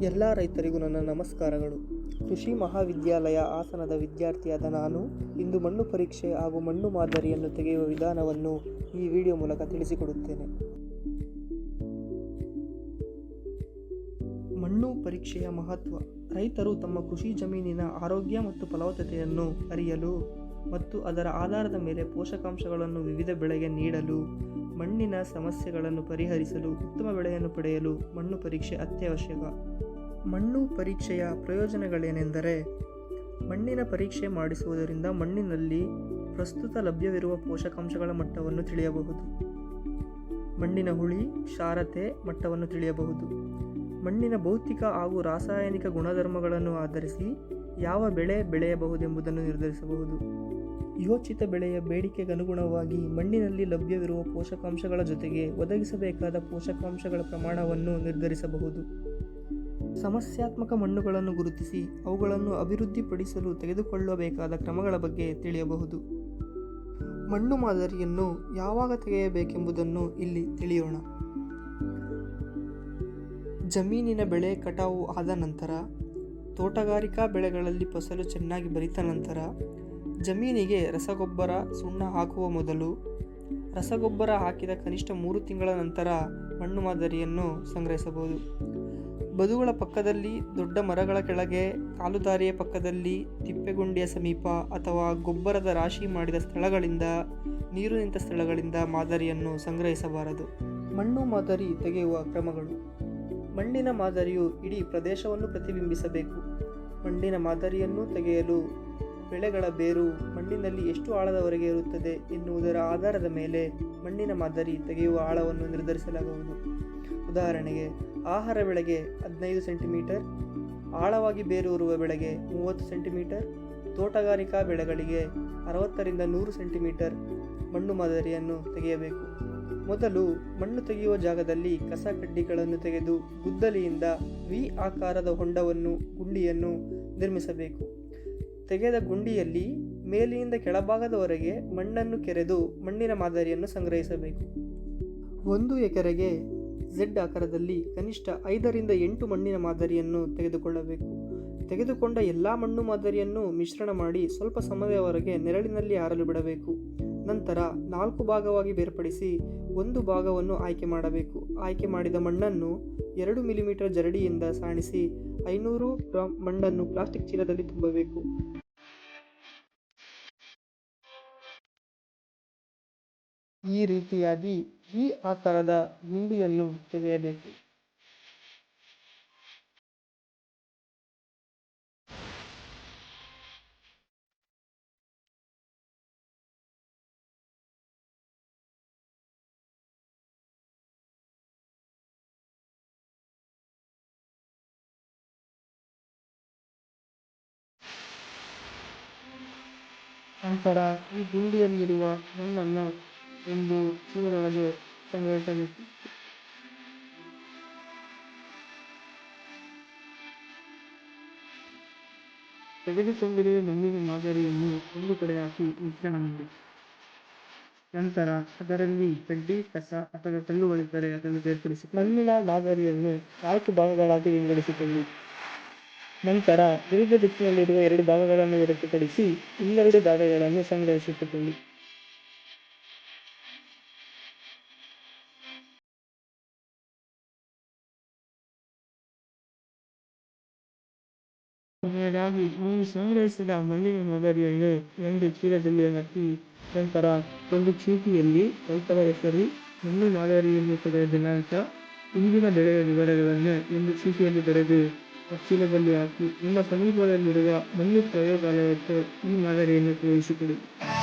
ಎಲ್ಲ ರೈತರಿಗೂ ನನ್ನ ನಮಸ್ಕಾರಗಳು. ಕೃಷಿ ಮಹಾವಿದ್ಯಾಲಯ ಆಸನದ ವಿದ್ಯಾರ್ಥಿಯಾದ ನಾನು. ಇಂದು ಮಣ್ಣು ಪರೀಕ್ಷೆ ಹಾಗೂ ಮಣ್ಣು ಮಾದರಿಯನ್ನು ತೆಗೆಯುವ ವಿಧಾನವನ್ನು ಈ ವಿಡಿಯೋ ಮೂಲಕ ತಿಳಿಸಿಕೊಡುತ್ತೇನೆ. ಮಣ್ಣು ಪರೀಕ್ಷೆಯ ಮಹತ್ವ. ರೈತರು ತಮ್ಮ ಕೃಷಿ ಜಮೀನಿನ ಆರೋಗ್ಯ ಮತ್ತು ಫಲವತ್ತತೆಯನ್ನು ಅರಿಯಲು ಮತ್ತು ಅದರ ಆಧಾರದ ಮೇಲೆ ಪೋಷಕಾಂಶಗಳನ್ನು ವಿವಿಧ ಬೆಳೆಗೆ ನೀಡಲು, ಮಣ್ಣಿನ ಸಮಸ್ಯೆಗಳನ್ನು ಪರಿಹರಿಸಲು, ಉತ್ತಮ ಬೆಳೆಯನ್ನು ಪಡೆಯಲು ಮಣ್ಣು ಪರೀಕ್ಷೆ ಅತ್ಯವಶ್ಯಕ. ಮಣ್ಣು ಪರೀಕ್ಷೆಯ ಪ್ರಯೋಜನಗಳೇನೆಂದರೆ ಮಣ್ಣಿನ ಪರೀಕ್ಷೆ ಮಾಡಿಸುವುದರಿಂದ ಮಣ್ಣಿನಲ್ಲಿ ಪ್ರಸ್ತುತ ಲಭ್ಯವಿರುವ ಪೋಷಕಾಂಶಗಳ ಮಟ್ಟವನ್ನು ತಿಳಿಯಬಹುದು. ಮಣ್ಣಿನ ಹುಳಿ ಕ್ಷಾರತೆ ಮಟ್ಟವನ್ನು ತಿಳಿಯಬಹುದು. ಮಣ್ಣಿನ ಭೌತಿಕ ಹಾಗೂ ರಾಸಾಯನಿಕ ಗುಣಧರ್ಮಗಳನ್ನು ಆಧರಿಸಿ ಯಾವ ಬೆಳೆ ಬೆಳೆಯಬಹುದೆಂಬುದನ್ನು ನಿರ್ಧರಿಸಬಹುದು. ಯೋಚಿತ ಬೆಳೆಯ ಬೇಡಿಕೆಗನುಗುಣವಾಗಿ ಮಣ್ಣಿನಲ್ಲಿ ಲಭ್ಯವಿರುವ ಪೋಷಕಾಂಶಗಳ ಜೊತೆಗೆ ಒದಗಿಸಬೇಕಾದ ಪೋಷಕಾಂಶಗಳ ಪ್ರಮಾಣವನ್ನು ನಿರ್ಧರಿಸಬಹುದು. ಸಮಸ್ಯಾತ್ಮಕ ಮಣ್ಣುಗಳನ್ನು ಗುರುತಿಸಿ ಅವುಗಳನ್ನು ಅಭಿವೃದ್ಧಿಪಡಿಸಲು ತೆಗೆದುಕೊಳ್ಳಬೇಕಾದ ಕ್ರಮಗಳ ಬಗ್ಗೆ ತಿಳಿಯಬಹುದು. ಮಣ್ಣು ಮಾದರಿಯನ್ನು ಯಾವಾಗ ತೆಗೆಯಬೇಕೆಂಬುದನ್ನು ಇಲ್ಲಿ ತಿಳಿಯೋಣ. ಜಮೀನಿನ ಬೆಳೆ ಕಟಾವು ಆದ ನಂತರ, ತೋಟಗಾರಿಕಾ ಬೆಳೆಗಳಲ್ಲಿ ಫಸಲು ಚೆನ್ನಾಗಿ ಬರಿತ ನಂತರ, ಜಮೀನಿಗೆ ರಸಗೊಬ್ಬರ ಸುಣ್ಣ ಹಾಕುವ ಮೊದಲು, ರಸಗೊಬ್ಬರ ಹಾಕಿದ ಕನಿಷ್ಠ ಮೂರು ತಿಂಗಳ ನಂತರ ಮಣ್ಣು ಮಾದರಿಯನ್ನು ಸಂಗ್ರಹಿಸಬಹುದು. ಬದುಗಳ ಪಕ್ಕದಲ್ಲಿ ದೊಡ್ಡ ಮರಗಳ ಕೆಳಗೆ, ಕಾಲುದಾರಿಯ ಪಕ್ಕದಲ್ಲಿ ತಿಪ್ಪೆಗುಂಡಿಯ ಸಮೀಪ ಅಥವಾ ಗೊಬ್ಬರದ ರಾಶಿ ಮಾಡಿದ ಸ್ಥಳಗಳಿಂದ, ನೀರು ನಿಂತ ಸ್ಥಳಗಳಿಂದ ಮಾದರಿಯನ್ನು ಸಂಗ್ರಹಿಸಬಾರದು. ಮಣ್ಣು ಮಾದರಿ ತೆಗೆಯುವ ಕ್ರಮಗಳು. ಮಣ್ಣಿನ ಮಾದರಿಯು ಇಡೀ ಪ್ರದೇಶವನ್ನು ಪ್ರತಿಬಿಂಬಿಸಬೇಕು. ಮಣ್ಣಿನ ಮಾದರಿಯನ್ನು ತೆಗೆಯಲು ಬೆಳೆಗಳ ಬೇರು ಮಣ್ಣಿನಲ್ಲಿ ಎಷ್ಟು ಆಳದವರೆಗೆ ಇರುತ್ತದೆ ಎನ್ನುವುದರ ಆಧಾರದ ಮೇಲೆ ಮಣ್ಣಿನ ಮಾದರಿ ತೆಗೆಯುವ ಆಳವನ್ನು ನಿರ್ಧರಿಸಲಾಗುವುದು. ಉದಾಹರಣೆಗೆ ಆಹಾರ ಬೆಳೆಗೆ ಹದಿನೈದು ಸೆಂಟಿಮೀಟರ್, ಆಳವಾಗಿ ಬೇರೂರುವ ಬೆಳೆಗೆ ಮೂವತ್ತು ಸೆಂಟಿಮೀಟರ್, ತೋಟಗಾರಿಕಾ ಬೆಳೆಗಳಿಗೆ ಅರವತ್ತರಿಂದ ನೂರು ಸೆಂಟಿಮೀಟರ್ ಮಣ್ಣು ಮಾದರಿಯನ್ನು ತೆಗೆಯಬೇಕು. ಮೊದಲು ಮಣ್ಣು ತೆಗೆಯುವ ಜಾಗದಲ್ಲಿ ಕಸ ಕಡ್ಡಿಗಳನ್ನು ತೆಗೆದು ಗುದ್ದಲಿಯಿಂದ ವಿ ಆಕಾರದ ಹೊಂಡವನ್ನು, ಗುಂಡಿಯನ್ನು ನಿರ್ಮಿಸಬೇಕು. ತೆಗೆದ ಗುಂಡಿಯಲ್ಲಿ ಮೇಲಿನಿಂದ ಕೆಳಭಾಗದವರೆಗೆ ಮಣ್ಣನ್ನು ಕೆರೆದು ಮಣ್ಣಿನ ಮಾದರಿಯನ್ನು ಸಂಗ್ರಹಿಸಬೇಕು. ಒಂದು ಎಕರೆಗೆ ಝೆಡ್ ಆಕಾರದಲ್ಲಿ ಕನಿಷ್ಠ ಐದರಿಂದ ಎಂಟು ಮಣ್ಣಿನ ಮಾದರಿಯನ್ನು ತೆಗೆದುಕೊಳ್ಳಬೇಕು. ತೆಗೆದುಕೊಂಡ ಎಲ್ಲ ಮಣ್ಣು ಮಾದರಿಯನ್ನು ಮಿಶ್ರಣ ಮಾಡಿ ಸ್ವಲ್ಪ ಸಮಯದವರೆಗೆ ನೆರಳಿನಲ್ಲಿ ಆರಲು ಬಿಡಬೇಕು. ನಂತರ ನಾಲ್ಕು ಭಾಗವಾಗಿ ಬೇರ್ಪಡಿಸಿ ಒಂದು ಭಾಗವನ್ನು ಆಯ್ಕೆ ಮಾಡಬೇಕು. ಆಯ್ಕೆ ಮಾಡಿದ ಮಣ್ಣನ್ನು ಎರಡು ಮಿಲಿಮೀಟರ್ ಜರಡಿಯಿಂದ ಸಾಣಿಸಿ ಐನೂರು ಗ್ರಾಂ ಮಣ್ಣನ್ನು ಪ್ಲಾಸ್ಟಿಕ್ ಚೀಲದಲ್ಲಿ ತುಂಬಬೇಕು. ಈ ರೀತಿಯಾಗಿ ಈ ಆಕಾರದ ಗುಂಡಿಯನ್ನು ತೆಗೆಯಬೇಕು. ನಂತರ ಈ ಗುಂಡಿಯಲ್ಲಿರುವ ಮಣ್ಣನ್ನು ಒಂದು ಚೀಲದೊಳಗೆ ಸಂಗ್ರಹಿಸಬೇಕು ತೆಗೆದುಕೊಂಡಿರುವ ಮಣ್ಣಿನ ಮಾದರಿಯನ್ನು ಒಂದು ಕಡೆ ಹಾಕಿ ಮಿಶ್ರಣ ಮಾಡಿ. ನಂತರ ಅದರಲ್ಲಿ ಕಡ್ಡಿ, ಕಸ ಅಥವಾ ಕಲ್ಲುಗಳಿದ್ದರೆ ಅದನ್ನು ಬೇರ್ಪಡಿಸಿ ಮಣ್ಣಿನ ಮಾದರಿಯನ್ನು ನಾಲ್ಕು ಭಾಗಗಳಾಗಿ ವಿಂಗಡಿಸಿಕೊಳ್ಳಿ. ನಂತರ ವಿವಿಧ ದಿಕ್ಕಿನಲ್ಲಿರುವ ಎರಡು ಭಾಗಗಳನ್ನು ಹೊರತುಪಡಿಸಿ ಇನ್ನೆರಡು ಭಾಗಗಳನ್ನು ಸಂಗ್ರಹಿಸಿಟ್ಟುಕೊಳ್ಳಿ. ಕೊನೆಯದಾಗಿ ನೀವು ಸಂಗ್ರಹಿಸಿದ ಮಣ್ಣಿನ ಮಾದರಿಯನ್ನು ಒಂದು ಚೀಲದಲ್ಲಿ ಹಾಕಿ ನಂತರ ಒಂದು ಚೀಟಿಯಲ್ಲಿ ರೈತರ ಹೆಸರು ಮಣ್ಣು ಮಾದರಿಯನ್ನು ಪಡೆದ ದಿನಾಂಕ ಇಂದಿನ ಬೆಳೆಯ ವಿವರಗಳನ್ನು ಒಂದು ಚೀಟಿಯಲ್ಲಿ ಬರೆದು ಚೀಲದಲ್ಲಿ ಹಾಕಿ ನಿಮ್ಮ ಸಮೀಪದಲ್ಲಿರುವ ಮಣ್ಣು ಪ್ರಯೋಗಾಲಯಕ್ಕೆ ಈ ಮಾದರಿಯನ್ನು ತೋರಿಸಿಕೊಡಿ